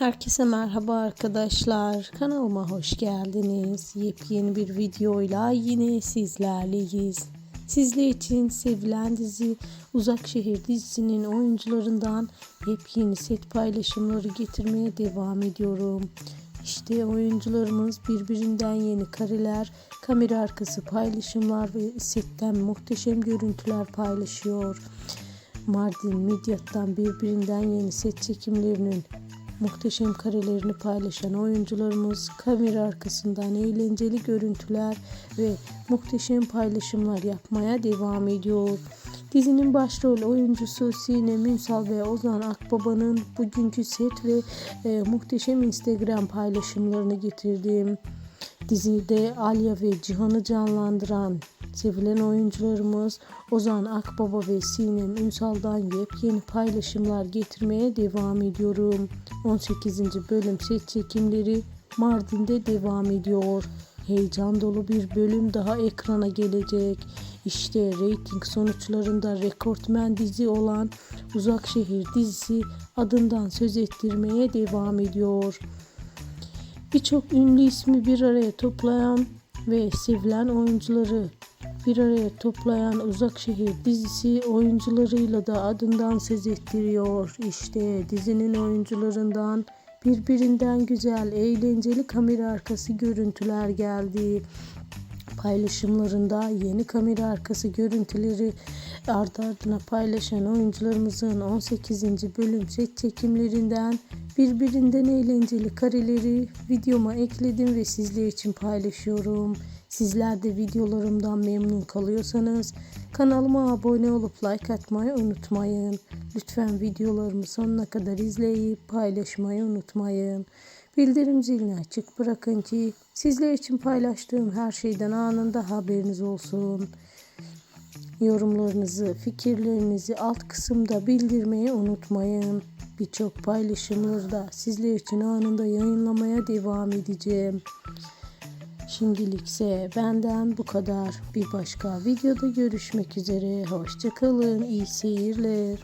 Herkese merhaba arkadaşlar. Kanalıma hoş geldiniz. Yepyeni bir videoyla yine sizlerleyiz. Sizler için sevilen dizi Uzak Şehir dizisinin oyuncularından yepyeni set paylaşımları getirmeye devam ediyorum. İşte oyuncularımız birbirinden yeni kareler, kamera arkası paylaşımlar ve setten muhteşem görüntüler paylaşıyor. Mardin Midyat'tan birbirinden yeni set çekimlerinin muhteşem karelerini paylaşan oyuncularımız kamera arkasından eğlenceli görüntüler ve muhteşem paylaşımlar yapmaya devam ediyor. Dizinin başrol oyuncusu Sinem Ünsal ve Ozan Akbaba'nın bugünkü set ve e, muhteşem Instagram paylaşımlarını getirdim. Dizide Alya ve Cihan'ı canlandıran sevilen oyuncularımız Ozan Akbaba ve Sinem Ünsal'dan yepyeni paylaşımlar getirmeye devam ediyorum. 18. bölüm set çekimleri Mardin'de devam ediyor. Heyecan dolu bir bölüm daha ekrana gelecek. İşte reyting sonuçlarında rekortmen dizi olan Uzak Şehir dizisi adından söz ettirmeye devam ediyor. Birçok ünlü ismi bir araya toplayan ve sevilen oyuncuları bir araya toplayan Uzak Şehir dizisi oyuncularıyla da adından söz ettiriyor. İşte dizinin oyuncularından birbirinden güzel, eğlenceli kamera arkası görüntüler geldi. Paylaşımlarında yeni kamera arkası görüntüleri ardı ardına paylaşan oyuncularımızın 18. bölüm set çekimlerinden birbirinden eğlenceli kareleri videoma ekledim ve sizler için paylaşıyorum. Sizler de videolarımdan memnun kalıyorsanız kanalıma abone olup like atmayı unutmayın. Lütfen videolarımı sonuna kadar izleyip paylaşmayı unutmayın. Bildirim zilini açık bırakın ki sizler için paylaştığım her şeyden anında haberiniz olsun. Yorumlarınızı, fikirlerinizi alt kısımda bildirmeyi unutmayın. Birçok paylaşımları da sizler için anında yayınlamaya devam edeceğim. Şimdilikse benden bu kadar. Bir başka videoda görüşmek üzere. Hoşçakalın. İyi seyirler.